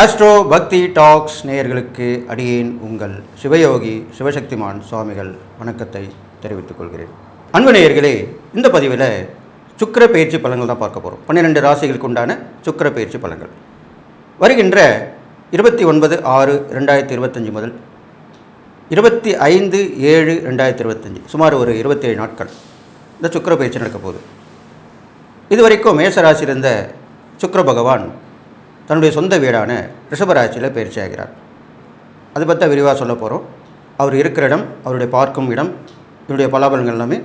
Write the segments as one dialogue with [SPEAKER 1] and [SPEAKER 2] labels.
[SPEAKER 1] Astro பக்தி tax நேயர்களுக்கு அடியேன் உங்கள் சிவயோகி சிவசக்திமான் சுவாமிகள் வணக்கத்தை தெரிவித்துக் கொள்கிறேன். அன்பு நேயர்களே இந்த பதிவில் சுக்கர பயிற்சி பலன்கள் தான் பார்க்க போகிறோம் பன்னிரெண்டு ராசிகளுக்கு உண்டான சுக்கிர பயிற்சி பலன்கள். வருகின்ற இருபத்தி ஒன்பது ஆறு ரெண்டாயிரத்தி இருபத்தஞ்சி முதல் இருபத்தி ஐந்து ஏழு ரெண்டாயிரத்தி இருபத்தஞ்சி சுமார் ஒரு இருபத்தேழு நாட்கள் இந்த சுக்கிர பயிற்சி நடக்க போகுது. இதுவரைக்கும் மேசராசி இருந்த சுக்கிர பகவான் தன்னுடைய சொந்த வீடான ரிஷபராசியில் பயிற்சி ஆகிறார். அதை பற்றி விரிவாக சொல்ல போகிறோம் அவர் இருக்கிற இடம் அவருடைய பார்க்கும் இடம் என்னுடைய பலாபலங்கள் எல்லாமே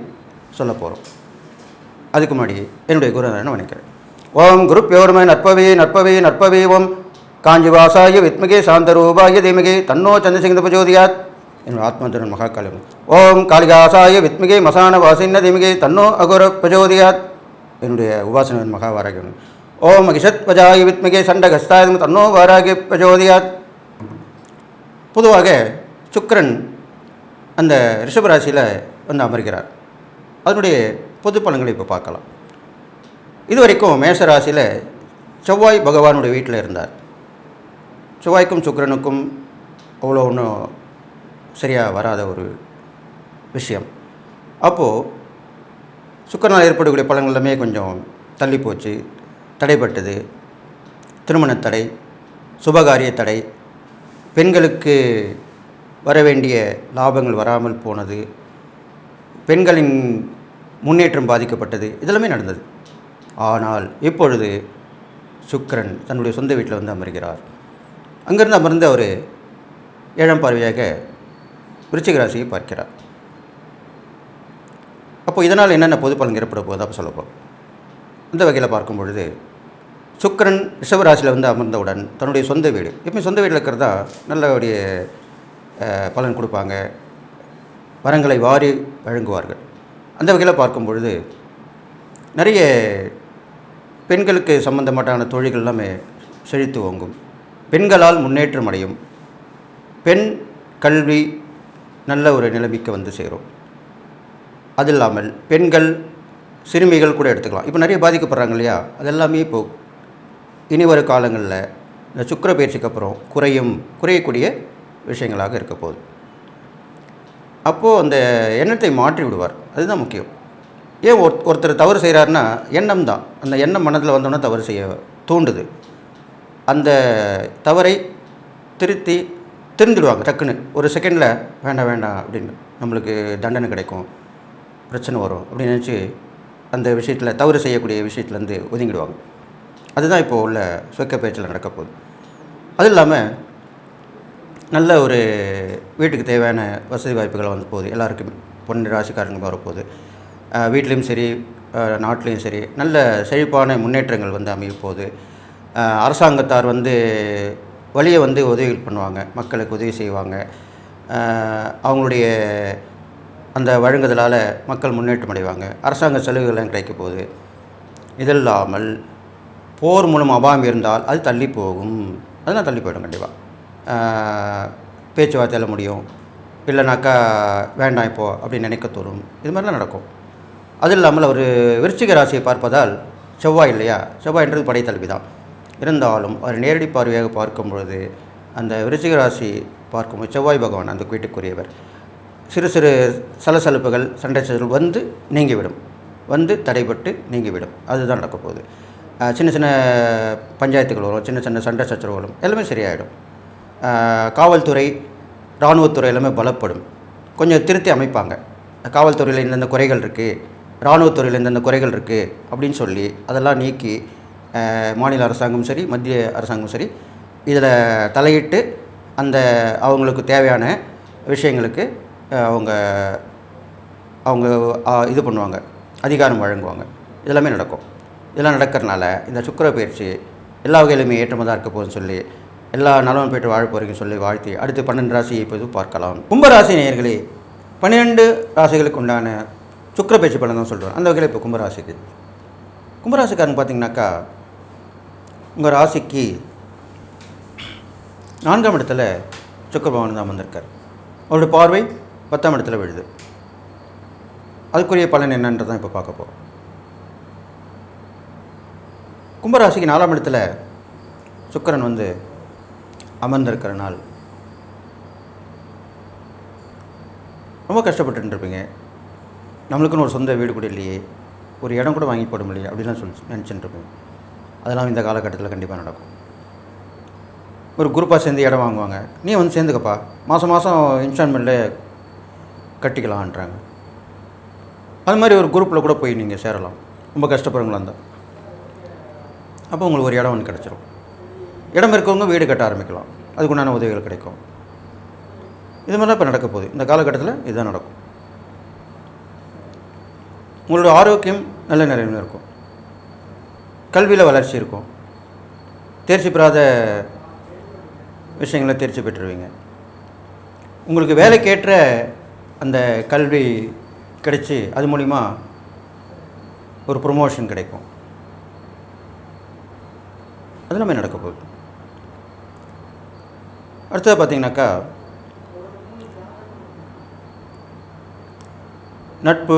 [SPEAKER 1] சொல்ல போகிறோம் அதுக்கு முன்னாடி என்னுடைய குருநாதனை வணக்கிறேன். ஓம் குரு பியோர்ம நற்பவே நற்பவே நற்பவே ஓம். காஞ்சிவாசாய வித்மகே சாந்தரூபாய தீமகே தன்னோ சந்திரசிங்க பிரஜோதியாத் என்னுடைய ஆத்மதுரன் மகாகாலம் ஓம் காளிகாசாய வித்மகே மசான வாசின்ன தீமகே தன்னோ அகுர பிரஜோதியாத் என்னுடைய உபாசனன் மகாவாரகன். ஓம் மகிஷத் வஜாய வித்மகே சண்டகஸ்தாய தன்னோ வாராகி பிரஜோதியாத். பொதுவாக சுக்கரன் அந்த ரிஷபராசியில் வந்து அமர்கிறார். அதனுடைய பொது பலன்களை இப்போ பார்க்கலாம். இதுவரைக்கும் மேஷ ராசியில் செவ்வாய் பகவானுடைய வீட்டில் இருந்தார். செவ்வாய்க்கும் சுக்கரனுக்கும் அவ்வளோ ஒன்றும் சரியாக வராத ஒரு விஷயம். அப்போது சுக்கரனால் ஏற்படக்கூடிய பலன்கள் எல்லாமே கொஞ்சம் தள்ளி போச்சு. தடைப்பட்டது. திருமண தடை சுபகாரிய தடை பெண்களுக்கு வர வேண்டிய லாபங்கள் வராமல் போனது பெண்களின் முன்னேற்றம் பாதிக்கப்பட்டது இதெல்லாமே நடந்தது. ஆனால் இப்பொழுது சுக்கரன் தன்னுடைய சொந்த வீட்டில் வந்து அமர்கிறார். அங்கிருந்து அமர்ந்து அவர் ஏழாம் பார்வையாக விருச்சிக ராசியை பார்க்கிறார். அப்போ இதனால் என்னென்ன பொது பலன் ஏற்பட போகுது அப்போ சொல்லப்போம் இந்த வகையில் பார்க்கும் பொழுது சுக்கிரன் ரிஷபராசியில் வந்து அமர்ந்தவுடன் தன்னுடைய சொந்த வீடு. எப்பயும் சொந்த வீட்டில் இருக்கிறதா நல்லபடிய பலன் கொடுப்பாங்க. வரங்களை வாரி வழங்குவார்கள். அந்த வகையில் பார்க்கும் பொழுது நிறைய பெண்களுக்கு சம்பந்தமாட்டான தொழில்கள் எல்லாமே செழித்து ஓங்கும். பெண்களால் முன்னேற்றம் அடையும். பெண் கல்வி நல்ல ஒரு நிலைமைக்கு வந்து சேரும். அது இல்லாமல் பெண்கள் சிறுமிகள் கூட எடுத்துக்கலாம். இப்போ நிறைய பாதிக்கப்படுறாங்க இல்லையா? அதெல்லாமே இப்போது இனி வரும் காலங்களில் இந்த சுக்கிர பயிற்சிக்கு அப்புறம் குறையும் குறையக்கூடிய விஷயங்களாக இருக்க போகுது. அப்போது அந்த எண்ணத்தை மாற்றி விடுவார். அதுதான் முக்கியம். ஏன் ஒரு ஒருத்தர் தவறு செய்கிறாருன்னா எண்ணம் தான். அந்த எண்ணம் மனதில் வந்தோன்னே தவறு செய்ய தூண்டுது. அந்த தவறை திருத்தி திருந்திடுவாங்க டக்குன்னு. ஒரு செகண்டில் வேண்டாம் வேண்டாம் அப்படின்னு நம்மளுக்கு தண்டனை கிடைக்கும் பிரச்சனை வரும் அப்படின்னு நினச்சி அந்த விஷயத்தில் தவறு செய்யக்கூடிய விஷயத்துலேருந்து ஒதுங்கிடுவாங்க. அதுதான் இப்போ உள்ள சொக்க பேச்சில் நடக்க போகுது. அது இல்லாமல் நல்ல ஒரு வீட்டுக்கு தேவையான வசதி வாய்ப்புகள் வந்து போகுது. எல்லாருக்குமே பொண்ணு ராசிக்காரங்க வரப்போகுது வீட்லேயும் சரி நாட்டிலையும் சரி நல்ல செழிப்பான முன்னேற்றங்கள் வந்து அமைய போகுது. அரசாங்கத்தார் வந்து வழியை வந்து உதவி பண்ணுவாங்க மக்களுக்கு உதவி செய்வாங்க. அவங்களுடைய அந்த வழங்குதலால் மக்கள் முன்னேற்றம் அடைவாங்க. அரசாங்க சலுகைகள்லாம் கிடைக்க போகுது. இதில்லாமல் போர் மூலம் அபாயம் இருந்தால் அது தள்ளி போகும். அதெல்லாம் தள்ளி போயிடும் கண்டிப்பாக பேச்சுவார்த்தையில் முடியும். இல்லைனாக்கா வேண்டாம் இப்போ அப்படின்னு நினைக்க தோறும் இது மாதிரிலாம் நடக்கும். அது இல்லாமல் ஒரு விருச்சிக ராசியை பார்ப்பதால் செவ்வாய் இல்லையா? செவ்வாய்ன்றது படைத்தலைவி தான். இருந்தாலும் அவர் நேரடி பார்வையாக பார்க்கும் பொழுது அந்த விருச்சிக ராசி பார்க்கும்போது செவ்வாய் பகவான் அந்த வீட்டுக்குரியவர். சிறு சிறு சலசலப்புகள் சண்டை சச்சரவுகள் வந்து நீங்கிவிடும். வந்து தடைபட்டு நீங்கிவிடும். அதுதான் நடக்க போகுது. சின்ன சின்ன பஞ்சாயத்துகள் வரும் சின்ன சின்ன சண்டை சச்சரவுகளும் எல்லாமே சரியாயிடும். காவல்துறை இராணுவத்துறை எல்லாமே பலப்படும். கொஞ்சம் திருத்தி அமைப்பாங்க. காவல்துறையில் இந்தந்த குறைகள் இருக்குது இராணுவத்துறையில் இந்தந்த குறைகள் இருக்குது அப்படின்னு சொல்லி அதெல்லாம் நீக்கி மாநில அரசாங்கம் சரி மத்திய அரசாங்கம் சரி இதில் தலையிட்டு அந்த அவங்களுக்கு தேவையான விஷயங்களுக்கு அவங்க அவங்க இது பண்ணுவாங்க அதிகாரம் வழங்குவாங்க. இதெல்லாமே நடக்கும். இதெல்லாம் நடக்கிறனால இந்த சுக்கர பயிற்சி எல்லா வகையிலுமே ஏற்றமாக தான் இருக்க போகுதுன்னு சொல்லி எல்லா நலமும் பெற்று வாழ போகிறீங்கன்னு சொல்லி வாழ்த்தி அடுத்து பன்னெண்டு ராசியை இப்போது பார்க்கலாம். கும்பராசி நேயர்களே பன்னிரெண்டு ராசிகளுக்கு உண்டான சுக்கர பயிற்சி பலன் தான் சொல்கிறோம் அந்த வகையில் இப்போ கும்பராசிக்கு. கும்பராசிக்காரங்க பார்த்தீங்கன்னாக்கா உங்கள் ராசிக்கு நான்காம் இடத்துல சுக்கரபவன் தான் வந்திருக்கார். அவருடைய பார்வை பத்தாம் இடத்துல விழுது. அதுக்குரிய பலன் என்னன்றதான் இப்போ பார்க்க போகிறோம் கும்பராசிக்கு நாலாம் இடத்துல சுக்கரன் வந்து அமர்ந்திருக்கிற நாள். ரொம்ப கஷ்டப்பட்டுருப்பீங்க நம்மளுக்குன்னு ஒரு சொந்த வீடு கூட இல்லையே. ஒரு இடம் கூட வாங்கி போட முடியல அப்படிலாம் சொல்லி நினச்சிட்டுருப்பீங்க. அதெல்லாம் இந்த காலகட்டத்தில் கண்டிப்பாக நடக்கும். ஒரு குரூப்பாக சேர்ந்து இடம் வாங்குவாங்க. நீ வந்து சேர்ந்துக்கப்பா. மாதம் மாதம் இன்ஸ்டால்மெண்ட்டில் கட்டிக்கலான்றாங்க அது மாதிரி ஒரு குரூப்பில் கூட போய் நீங்கள் சேரலாம். ரொம்ப கஷ்டப்படுறவங்களா இருந்தால் அப்போ உங்களுக்கு ஒரு இடம் ஒன்று கிடச்சிரும். இடம் இருக்கவங்க வீடு கட்ட ஆரம்பிக்கலாம். அதுக்குண்டான உதவிகள் கிடைக்கும். இது மாதிரிலாம் இப்போ நடக்க போகுது. இந்த காலகட்டத்தில் இதுதான் நடக்கும். உங்களோட ஆரோக்கியம் நல்ல நிலைமையில் இருக்கும். கல்வியில் வளர்ச்சி இருக்கும். தேர்ச்சி பெறாத விஷயங்களை தேர்ச்சி பெற்றுருவீங்க. உங்களுக்கு வேலைக்கேற்ற அந்த கல்வி கிடைச்சி அது மூலிமா ஒரு ப்ரொமோஷன் கிடைக்கும். அது எல்லாமே நடக்க போகுது? அடுத்தது பார்த்தீங்கன்னாக்கா நட்பு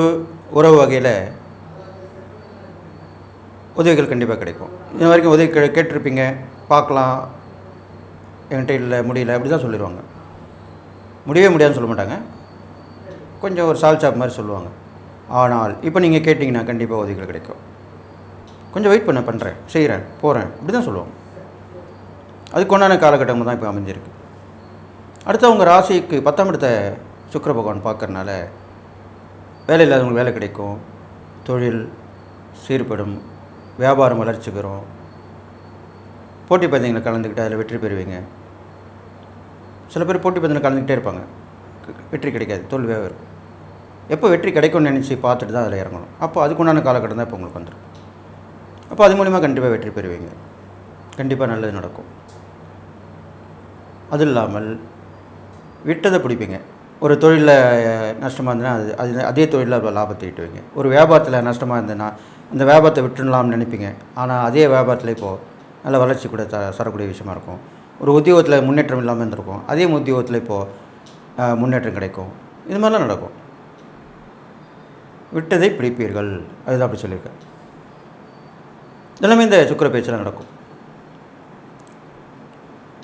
[SPEAKER 1] உறவு வகையில் உதவிகள் கண்டிப்பாக கிடைக்கும். இது வரைக்கும் உதவி கே கேட்டிருப்பீங்க. பார்க்கலாம். என்கிட்ட இல்லை முடியல அப்படி தான் சொல்லிடுவாங்க முடியவே முடியாதுன்னு சொல்ல மாட்டாங்க. கொஞ்சம் ஒரு சால் சாப் மாதிரி சொல்லுவாங்க. ஆனால் இப்போ நீங்கள் கேட்டிங்கன்னா கண்டிப்பாக உதவிகள் கிடைக்கும். கொஞ்சம் வெயிட் பண்ண பண்ணுறேன் செய்கிறேன் போகிறேன் இப்படி தான் சொல்லுவாங்க அதுக்கு உண்டான தான் இப்போ அமைஞ்சிருக்கு. அடுத்து அவங்க ராசிக்கு பத்தாம் இடத்த சுக்கிர பகவான் பார்க்கறனால வேலை இல்லாதவங்களுக்கு வேலை கிடைக்கும். தொழில் சீர்படும் வியாபாரம் வளர்ச்சி பெறும். போட்டி பந்தயங்களில் கலந்துக்கிட்டு அதில் வெற்றி பெறுவீங்க. சில பேர் போட்டி பந்தயம் கலந்துக்கிட்டே இருப்பாங்க. வெற்றி கிடைக்காது தோல்வியாக இருக்கும். எப்போ வெற்றி கிடைக்கும்னு நினச்சி பார்த்துட்டு தான் அதில் இறங்கணும். அப்போ அதுக்குண்டான காலகட்டம் தான் இப்போ உங்களுக்கு வந்துடும் அப்போ அது மூலிமா கண்டிப்பாக வெற்றி பெறுவீங்க. கண்டிப்பாக நல்லது நடக்கும். அது இல்லாமல் விட்டதை பிடிப்பீங்க. ஒரு தொழிலில் நஷ்டமாக இருந்ததுன்னா அது அது அதே தொழிலில் லாபத்தை ஈட்டுவீங்க. ஒரு வியாபாரத்தில் நஷ்டமாக இருந்ததுன்னா அந்த வியாபாரத்தை விட்டுடலாம்னு நினைப்பீங்க. ஆனால் அதே வியாபாரத்தில் இப்போது நல்ல வளர்ச்சி கூட த தரக்கூடிய விஷயமா இருக்கும். ஒரு உத்தியோகத்தில் முன்னேற்றம் இல்லாமல் இருந்திருக்கும். அதே உத்தியோகத்தில் இப்போது முன்னேற்றம் கிடைக்கும். இது மாதிரிலாம் நடக்கும். விட்டதை பிடிப்பீர்கள். அதுதான் அப்படி சொல்லியிருக்கேன். எல்லாமே இந்த சுக்கிர பேச்சில் நடக்கும்.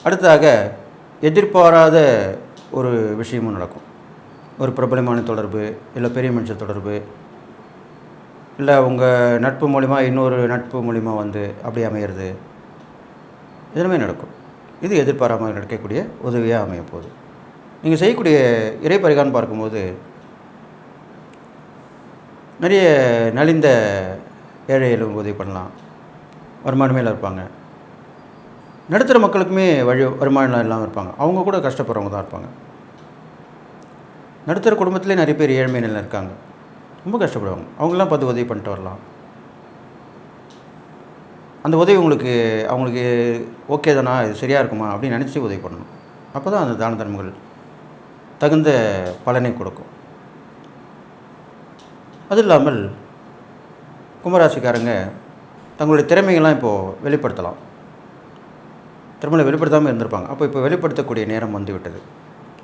[SPEAKER 1] அடுத்ததாக எதிர்பாராத ஒரு விஷயமும் நடக்கும். ஒரு பிரபலமான தொடர்பு இல்லை பெரிய மனுஷ தொடர்பு இல்லை உங்கள் நட்பு மூலிமா இன்னொரு நட்பு மூலிமா வந்து அப்படி அமையிறது. இதெல்லாமே நடக்கும். இது எதிர்பாராமல் நடக்கக்கூடிய உதவியாக அமைய போகுது. நீங்கள் செய்யக்கூடிய இறை பரிகாரம் பார்க்கும்போது நிறைய நலிந்த ஏழைகளுக்கு உதவி பண்ணலாம். வருமானமேல இருப்பாங்க. நடுத்தர மக்களுக்குமே வழி வருமானம் இல்லாமல் இருப்பாங்க. அவங்க கூட கஷ்டப்படுறவங்க தான் இருப்பாங்க. நடுத்தர குடும்பத்திலே நிறைய பேர் ஏழ்மை நிலையில் இருக்காங்க. ரொம்ப கஷ்டப்படுவாங்க. அவங்களாம் பார்த்து உதவி பண்ணிட்டு வரலாம். அந்த உதவி உங்களுக்கு அவங்களுக்கு ஓகே தானா? இது சரியாக இருக்குமா? அப்படின்னு நினச்சி உதவி பண்ணணும். அப்போ தான் அந்த தான தர்மங்கள் தகுந்த பலனை கொடுக்கும். அது இல்லாமல் கும்பராசிக்காரங்க தங்களுடைய திறமைகள்லாம் இப்போது வெளிப்படுத்தலாம். திறமையை வெளிப்படுத்தாமல் இருந்திருப்பாங்க. அப்போ இப்போ வெளிப்படுத்தக்கூடிய நேரம் வந்து விட்டது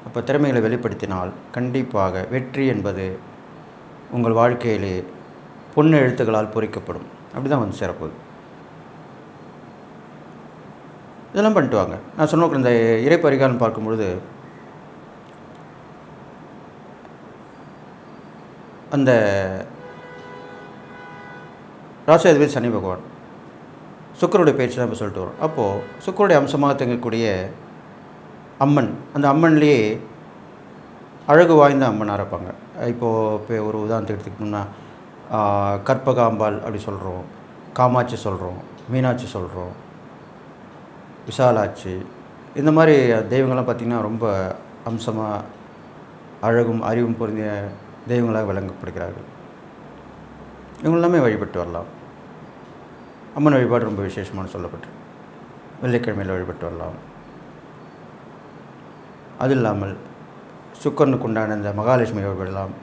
[SPEAKER 1] அப்போ திறமைகளை வெளிப்படுத்தினால் கண்டிப்பாக வெற்றி என்பது உங்கள் வாழ்க்கையிலே பொண்ணு எழுத்துக்களால் பொறிக்கப்படும். அப்படி தான் வந்து சேரப்போகுது. இதெல்லாம் பண்ணிட்டு வாங்க. நான் சொன்ன இந்த இறை பரிகாரம் பார்க்கும்பொழுது அந்த ராசாதிபதி சனி பகவான். சுக்கருடைய பேச்சு தான் இப்போ சொல்லிட்டு வரோம். அப்போது சுக்கருடைய அம்சமாக தங்கக்கூடிய அம்மன் அந்த அம்மன்லேயே அழகு வாய்ந்த அம்மனாக இருப்பாங்க இப்போது இப்போ ஒரு உதாரணத்துக்கு எடுத்துக்கிட்டோம்னா கற்பகாம்பாள் அப்படி சொல்கிறோம் காமாட்சி சொல்கிறோம் மீனாட்சி சொல்கிறோம் விசாலாட்சி. இந்த மாதிரி தெய்வங்கள்லாம் பார்த்திங்கன்னா ரொம்ப அம்சமாக அழகும் அறிவும் பொருந்திய தெய்வங்களாக விளங்கப்படுகிறார்கள். இவங்க எல்லாமே வழிபட்டு வரலாம். அம்மன் வழிபாடு ரொம்ப விசேஷமான சொல்லப்பட்டு வெள்ளிக்கிழமையில் வழிபட்டு வரலாம். அது இல்லாமல் சுக்கரனுக்கு உண்டான இந்த மகாலட்சுமியை வழிபடலாம்.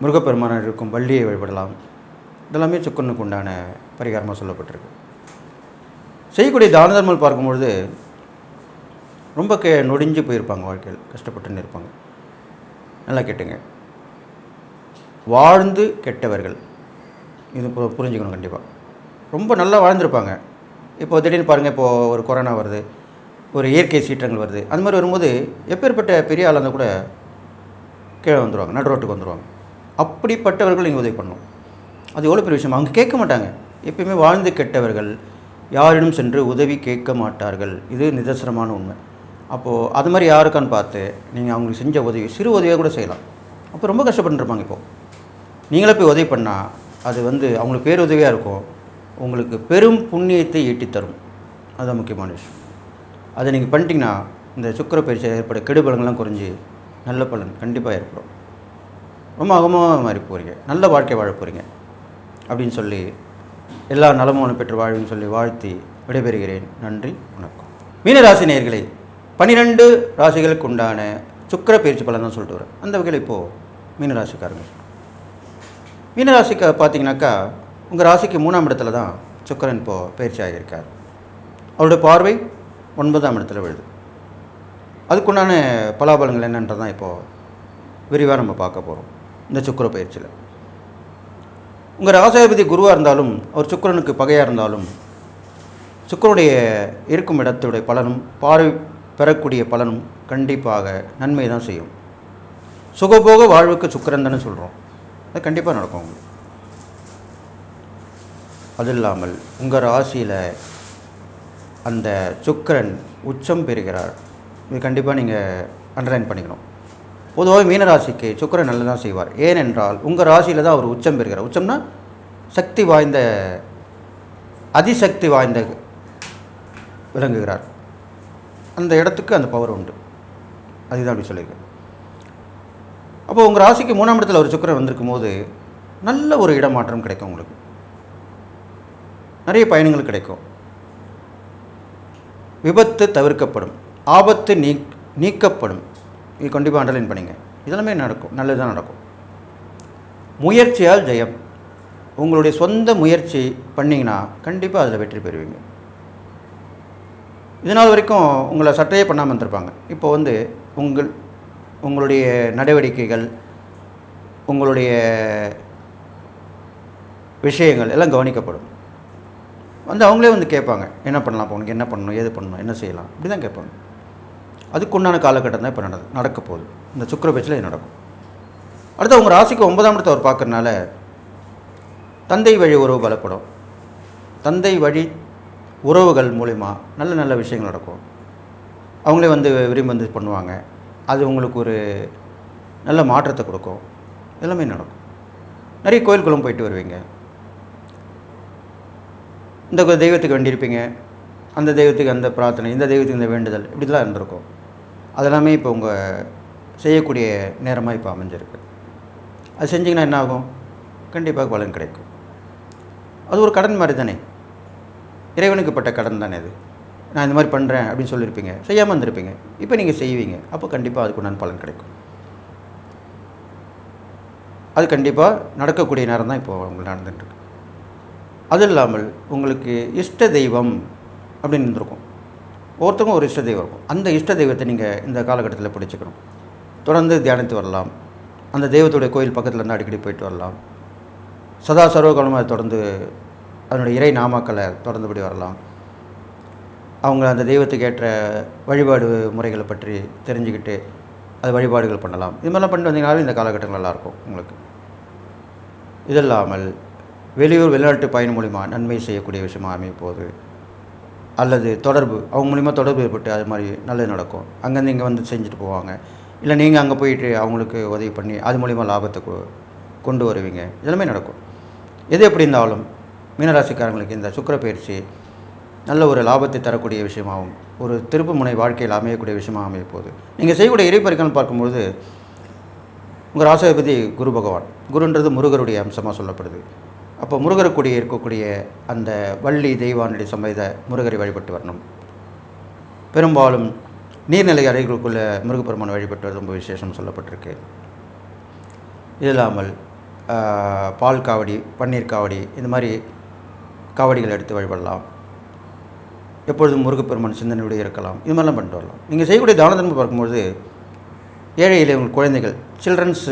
[SPEAKER 1] முருகப்பெருமானார் இருக்கும் வள்ளியை வழிபடலாம். இதெல்லாமே சுக்கரனுக்கு உண்டான பரிகாரமாக சொல்லப்பட்டிருக்கு. செய்யக்கூடிய தான தர்மல் பார்க்கும்பொழுது ரொம்ப கே நொடிஞ்சு போயிருப்பாங்க வாழ்க்கையில். கஷ்டப்பட்டுன்னு இருப்பாங்க. நல்லா கேட்டுங்க. வாழ்ந்து கெட்டவர்கள். இது புரிஞ்சுக்கணும் கண்டிப்பாக ரொம்ப நல்லா வாழ்ந்திருப்பாங்க. இப்போ திடீர்னு பாருங்கள் இப்போது ஒரு கொரோனா வருது ஒரு இயற்கை சீற்றங்கள் வருது அந்த மாதிரி வரும்போது எப்பேற்பட்ட பெரிய ஆளாக இருந்தால் கூட கீழே வந்துடுவாங்க நடு ரோட்டுக்கு வந்துடுவாங்க அப்படிப்பட்டவர்கள் நீங்கள் உதவி பண்ணணும் அது எவ்வளோ பெரிய விஷயம்? அவங்க கேட்க மாட்டாங்க. எப்பயுமே வாழ்ந்து கெட்டவர்கள் யாரிடம் சென்று உதவி கேட்க மாட்டார்கள். இது நிதர்சனமான உண்மை. அப்போது அது மாதிரி யாருக்கான்னு பார்த்து நீங்கள் அவங்களுக்கு செஞ்ச உதவி சிறு உதவியாக கூட செய்யலாம். அப்போ ரொம்ப கஷ்டப்பட்டுருப்பாங்க இப்போது நீங்களே போய் உதவி பண்ணால் அது வந்து அவங்களுக்கு பேருதவியாக இருக்கும். உங்களுக்கு பெரும் புண்ணியத்தை ஈட்டித்தரும். அதுதான் முக்கியமான விஷயம். அதை நீங்கள் பண்ணிட்டீங்கன்னா இந்த சுக்கர பயிற்சியில் ஏற்பட கெடுபலங்கள்லாம் குறைஞ்சி நல்ல பலன் கண்டிப்பாக ஏற்படும். ரொம்ப அகமாக மாறி போகிறீங்க நல்ல வாழ்க்கை வாழ போகிறீங்க அப்படின்னு சொல்லி எல்லா நலமும் பெற்று வாழ்வுன்னு சொல்லி வாழ்த்தி விடைபெறுகிறேன். நன்றி வணக்கம். மீனராசி நேயர்களே பன்னிரெண்டு ராசிகளுக்கு உண்டான சுக்கிர பயிற்சி பலன் தான் சொல்லிட்டு வரேன். அந்த வகையில் இப்போது மீனராசிக்காரங்க. மீனராசிக்கு பார்த்தீங்கன்னாக்கா உங்கள் ராசிக்கு மூணாம் இடத்துல தான் சுக்கிரன் இப்போது பயிற்சி ஆகியிருக்கார். அவருடைய பார்வை ஒன்பதாம் இடத்துல விழுது. அதுக்குண்டான பலாபலங்கள் என்னன்றதான் இப்போது விரிவாக நம்ம பார்க்க போகிறோம் இந்த சுக்கர பயிற்சியில். உங்கள் ராசாதிபதி குருவாக இருந்தாலும் அவர் சுக்கிரனுக்கு பகையாக இருந்தாலும் சுக்கிரனுடைய இருக்கும் இடத்துடைய பலனும் பார்வை பெறக்கூடிய பலனும் கண்டிப்பாக நன்மை தான் செய்யும். சுகபோக வாழ்வுக்கு சுக்கிரன் தானே சொல்கிறோம் அது கண்டிப்பாக நடக்கும். உங்களுக்கு அது இல்லாமல் உங்கள் ராசியில் அந்த சுக்கிரன் உச்சம் பெறுகிறார். இது கண்டிப்பாக நீங்கள் அண்டர்லைன் பண்ணிக்கணும். பொதுவாக மீனராசிக்கு சுக்கிரன் நல்லதான் செய்வார். ஏனென்றால் உங்கள் ராசியில் தான் அவர் உச்சம் பெறுகிறார். உச்சம்னா சக்தி வாய்ந்த அதிசக்தி வாய்ந்த விளங்குகிறார். அந்த இடத்துக்கு அந்த பவர் உண்டு. அதுதான் அப்படி சொல்லியிருக்கேன். அப்போது உங்கள் ராசிக்கு மூணாம் இடத்துல ஒரு சுக்கிரன் வந்திருக்கும் போது நல்ல ஒரு இடமாற்றம் கிடைக்கும் உங்களுக்கு. நிறைய பயணங்கள் கிடைக்கும். விபத்து தவிர்க்கப்படும். ஆபத்து நீ நீக்கப்படும். இது கண்டிப்பாக அண்டர்லைன் பண்ணிங்க. இதெல்லாமே நடக்கும். நல்லதுதான் நடக்கும். முயற்சியால் ஜெயம். உங்களுடைய சொந்த முயற்சி பண்ணிங்கன்னா கண்டிப்பாக அதில் வெற்றி பெறுவீங்க. இதனால் வரைக்கும் உங்களை சட்டையே பண்ணாமல் இருந்திருப்பாங்க. இப்போ வந்து உங்கள் உங்களுடைய நடவடிக்கைகள் உங்களுடைய விஷயங்கள் எல்லாம் கவனிக்கப்படும். வந்து அவங்களே வந்து கேட்பாங்க என்ன பண்ணலாம் இப்போ உனக்கு என்ன பண்ணணும்? ஏது பண்ணணும்? என்ன செய்யலாம்? இப்படி தான் கேட்பாங்க. அதுக்குண்டான காலகட்டம் தான் இப்போ நட நடக்க போகுது. இந்த சுக்கர பேச்சில் இது நடக்கும். அடுத்து அவங்க ராசிக்கு ஒன்பதாம் இடத்தை அவர் பார்க்கறனால தந்தை வழி உறவு பலப்படும். தந்தை வழி உறவுகள் மூலிமா நல்ல நல்ல விஷயங்கள் நடக்கும். அவங்களே வந்து விரும்பி வந்து பண்ணுவாங்க. அது உங்களுக்கு ஒரு நல்ல மாற்றத்தை கொடுக்கும். எல்லாமே நடக்கும். நிறைய கோயில்குளம் போயிட்டு வருவீங்க. இந்த தெய்வத்துக்கு வேண்டியிருப்பீங்க. அந்த தெய்வத்துக்கு அந்த பிரார்த்தனை இந்த தெய்வத்துக்கு இந்த வேண்டுதல் இப்படிலாம் இருந்திருக்கும். அதெல்லாமே இப்போ உங்கள் செய்யக்கூடிய நேரமாக இப்போ அமைஞ்சிருக்கு. அது செஞ்சிங்கன்னா என்ன ஆகும்? கண்டிப்பாக பலன் கிடைக்கும். அது ஒரு கடன் மாதிரி தானே. இறைவனுக்கு பட்ட கடன் தானே அது. நான் இந்த மாதிரி பண்ணுறேன் அப்படின்னு சொல்லியிருப்பீங்க. செய்யாமல் இருந்திருப்பீங்க. இப்போ நீங்கள் செய்வீங்க. அப்போ கண்டிப்பாக அதுக்கு உண்டான பலன் கிடைக்கும். அது கண்டிப்பாக நடக்கக்கூடிய நேரம் தான் இப்போ உங்களுக்கு நடந்துட்டுருக்கு அது இல்லாமல் உங்களுக்கு இஷ்ட தெய்வம் அப்படின்னு இருந்திருக்கும். ஒவ்வொருத்தருக்கும் ஒரு இஷ்ட தெய்வம் இருக்கும். அந்த இஷ்ட தெய்வத்தை நீங்கள் இந்த காலகட்டத்தில் பிடிச்சிக்கணும். தொடர்ந்து தியானித்து வரலாம். அந்த தெய்வத்துடைய கோயில் பக்கத்தில் இருந்து அடிக்கடி போயிட்டு வரலாம். சதா சர்வகாலமாக தொடர்ந்து அதனுடைய இறை நாமாக்களை தொடர்ந்துபடி வரலாம். அவங்க அந்த தெய்வத்துக்கு ஏற்ற வழிபாடு முறைகளை பற்றி தெரிஞ்சுக்கிட்டு அது வழிபாடுகள் பண்ணலாம். இது மாதிரிலாம் பண்ணிட்டு வந்தீங்கனாலும் இந்த காலகட்டங்கள் நல்லாயிருக்கும் உங்களுக்கு. இது இல்லாமல் வெளியூர் வெளிநாட்டு பயணம் மூலிமா நன்மை செய்யக்கூடிய விஷயமாக அமைய அல்லது தொடர்பு அவங்க மூலிமா தொடர்பு ஏற்பட்டு அது மாதிரி நல்லது நடக்கும். அங்கேருந்து இங்கே வந்து செஞ்சுட்டு போவாங்க. இல்லை நீங்கள் அங்கே போயிட்டு அவங்களுக்கு உதவி பண்ணி அது மூலிமா லாபத்தை கொ- கொண்டு வருவீங்க. இதெல்லாமே நடக்கும். எது எப்படி இருந்தாலும் மீனராசிக்காரங்களுக்கு இந்த சுக்கிர பயிற்சி நல்ல ஒரு லாபத்தை தரக்கூடிய விஷயமாகவும் ஒரு திருப்பு முனை வாழ்க்கையில் அமையக்கூடிய விஷயமாக அமைய போகுது நீங்கள் செய்யக்கூடிய இறைப்பறிக்கல் பார்க்கும்பொழுது உங்கள் ராசாதிபதி குரு பகவான். குருன்றது முருகருடைய அம்சமாக சொல்லப்படுது. அப்போ முருகருக்குடிய இருக்கக்கூடிய அந்த வள்ளி தெய்வானுடைய சமேத முருகரை வழிபட்டு வரணும். பெரும்பாலும் நீர்நிலை அறைகளுக்குள்ள முருகப்பெருமான் வழிபட்டு வரது ரொம்ப விசேஷம் சொல்லப்பட்டிருக்கு. இது இல்லாமல் பால் காவடி பன்னீர் காவடி இந்த மாதிரி காவடிகள் எடுத்து வழிபடலாம். எப்பொழுதும் முருகப்பெருமான் சிந்தனையோடு இருக்கலாம். இது மாதிரிலாம் பண்ணிட்டு வரலாம். நீங்கள் செய்யக்கூடிய தான தர்மம் பார்க்கும்போது ஏழை உங்கள் குழந்தைகள் சில்ட்ரன்ஸ்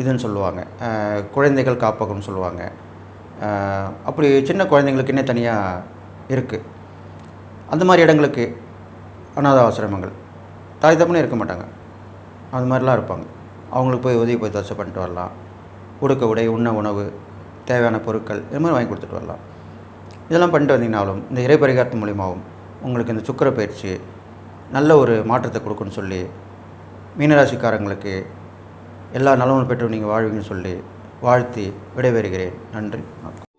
[SPEAKER 1] இதுன்னு சொல்லுவாங்க. குழந்தைகள் காப்பகம்னு சொல்லுவாங்க. அப்படி சின்ன குழந்தைங்களுக்குன்னே தனியாக இருக்குது அந்த மாதிரி இடங்களுக்கு அனாத ஆசிரமங்கள். தாய் தப்புனே இருக்க மாட்டாங்க. அது மாதிரிலாம் இருப்பாங்க. அவங்களுக்கு போய் உதவி போய் தசை பண்ணிட்டு வரலாம். உடுக்க உடை உண்ண உணவு தேவையான பொருட்கள் இது மாதிரி வாங்கி கொடுத்துட்டு வரலாம். இதெல்லாம் பண்ணிட்டு வந்தீங்கனாலும் இந்த இறை பரிகாரத்து மூலியமாகவும் உங்களுக்கு இந்த சுக்கிர பயிற்சி நல்ல ஒரு மாற்றத்தை கொடுக்குன்னு சொல்லி மீனராசிக்காரங்களுக்கு எல்லா நலமும் பெற்று நீங்கள் வாழ்வீங்கன்னு சொல்லி வாழ்த்தி விடைபெறுகிறேன். நன்றி. வணக்கம்